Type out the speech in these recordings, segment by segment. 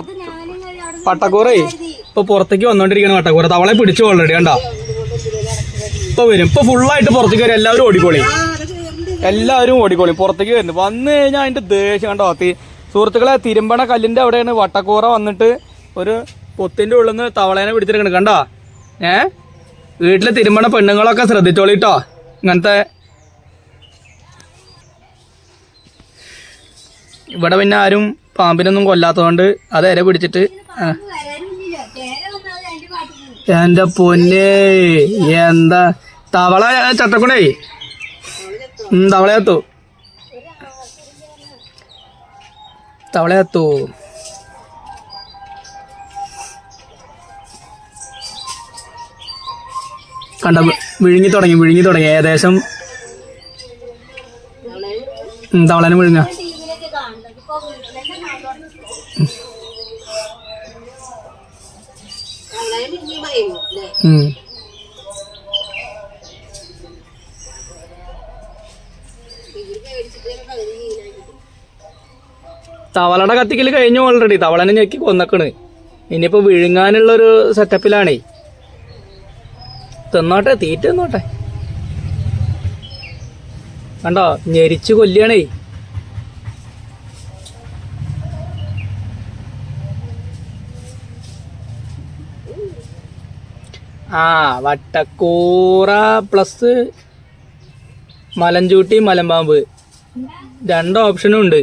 പുറത്ത് വട്ടക്കൂറേ ഇപ്പൊ പുറത്തേക്ക് വന്നോണ്ടിരിക്കണ പട്ടക്കൂറ. തവളെ പിടിച്ചു ഓൾറെഡി കണ്ടോ? ഇപ്പൊ വരും. ഇപ്പൊ ഫുള്ളായിട്ട് പുറത്തേക്ക് വരും. എല്ലാവരും ഓടിക്കോളി. എല്ലാവരും ഓടിക്കോളി. പുറത്തേക്ക് വരുന്നു. വന്നു കഴിഞ്ഞാൽ അതിന്റെ ദേഷ്യം കണ്ടോ? സുഹൃത്തുക്കളെ തിരുമ്പണ കല്ലിന്റെ അവിടെയാണ് വട്ടക്കൂറ വന്നിട്ട് ഒരു പൊത്തിന്റെ ഉള്ളിൽ നിന്ന് തവളേനെ പിടിച്ചിരിക്കണ്. കണ്ടോ? ഏ? വീട്ടിലെ തിരുമ്പണ പെണ്ണുങ്ങളൊക്കെ ശ്രദ്ധിച്ചോളിട്ടോ ഇങ്ങനത്തെ ഇവിടെ പിന്നെ ആരും പാമ്പിനൊന്നും കൊല്ലാത്തതുകൊണ്ട് അത് ഇര പിടിച്ചിട്ട്. എന്റെ പൊന്നെ എന്താ? തവള ചട്ടക്കുണേ തവളയത്തു തവളയത്തു കണ്ട വിഴുങ്ങി തുടങ്ങി വിഴുങ്ങി തുടങ്ങി. ഏകദേശം തവളനെ വിഴുങ്ങ. ഉം. തവളയുടെ കത്തിക്കൽ കഴിഞ്ഞു ഓൾറെഡി തവളനെ ഞെക്കി കൊന്നക്കണ്. ഇനിയിപ്പോ വിഴുങ്ങാനുള്ളൊരു സെറ്റപ്പിലാണേ തിന്നോട്ടെ തീറ്റ തിന്നോട്ടെ. കണ്ടോ? ഞെരിച്ചു കൊല്ലിയാണേ ആ വട്ടക്കൂറ പ്ലസ് മലഞ്ചൂട്ടി മലമ്പാമ്പ്. രണ്ട് ഓപ്ഷനും ഉണ്ട്.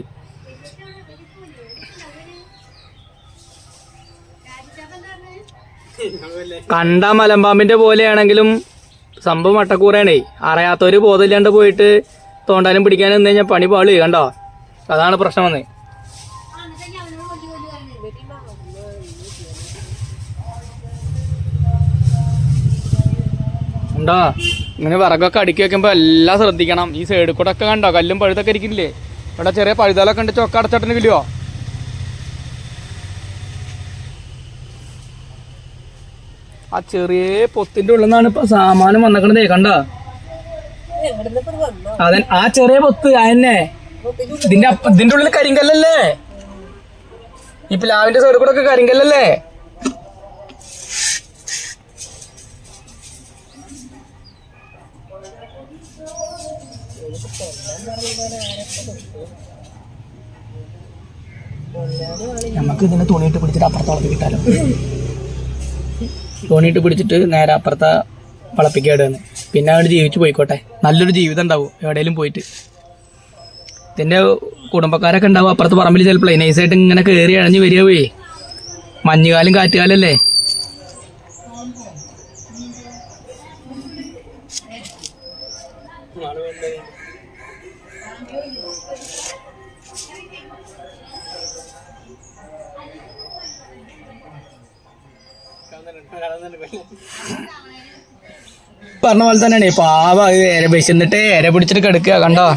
കണ്ട മലമ്പാമ്പിന്റെ പോലെയാണെങ്കിലും സംഭവം വട്ടക്കൂറയാണേ. അറിയാത്തവര് ബോധമില്ലാണ്ട് പോയിട്ട് തോണ്ടാനും പിടിക്കാനും നിന്ന് കഴിഞ്ഞാൽ പണി പാളി കണ്ടോ? അതാണ് പ്രശ്നം വന്നേ ഉണ്ടോ ഇങ്ങനെ വിറകൊക്കെ അടുക്കി വെക്കുമ്പോൾ എല്ലാം ശ്രദ്ധിക്കണം. ഈ സൈഡിൽ കൂടെ ഒക്കെ കണ്ടോ? കല്ലും പഴുതൊക്കെ ഇരിക്കില്ലേ ഇവിടെ ചെറിയ പഴുതാലൊക്കെ ഉണ്ട്. ചൊക്ക അടച്ചിട്ടില്ലയോ ആ ചെറിയ പൊത്തിന്റെ ഉള്ളിൽ നിന്നാണ് ഇപ്പൊ സാമാനം വന്നേക്കണത് കണ്ടോ? അതെ ആ ചെറിയ പൊത്ത് അതന്നെ ഇതിന്റെ ഇതിന്റെ ഉള്ളിൽ കരിങ്കല്ലല്ലേ? ഈ പ്ലാവിന്റെ സൈഡിൽ കൂടെ ഒക്കെ കരിങ്കല്ലല്ലേ? നമുക്ക് ഇതിന് തുണിയിട്ട് പിടിച്ചിട്ട് അപ്പുറത്തോളത്ത് കിട്ടാലോ തുണിയിട്ട് പിടിച്ചിട്ട് നേരെ അപ്പുറത്തെ വളപ്പിക്കാടുന്ന് പിന്നെ അവിടെ ജീവിച്ചു പോയിക്കോട്ടെ. നല്ലൊരു ജീവിതം ഉണ്ടാവും എവിടെയെങ്കിലും പോയിട്ട്. ഇതിന്റെ കുടുംബക്കാരൊക്കെ ഉണ്ടാവും അപ്പുറത്ത് പറമ്പിൽ ചിലപ്പോൾ. നൈസായിട്ട് ഇങ്ങനെ കയറി അഴഞ്ഞു പോയി മഞ്ഞുകാലം കാറ്റുകാലല്ലേ? പറഞ്ഞ പോലെ തന്നെയാണ്. പാവ ഇത് ഏര വിശന്നിട്ട് എര പിടിച്ചിട്ട് കിടക്കുക കണ്ടോ?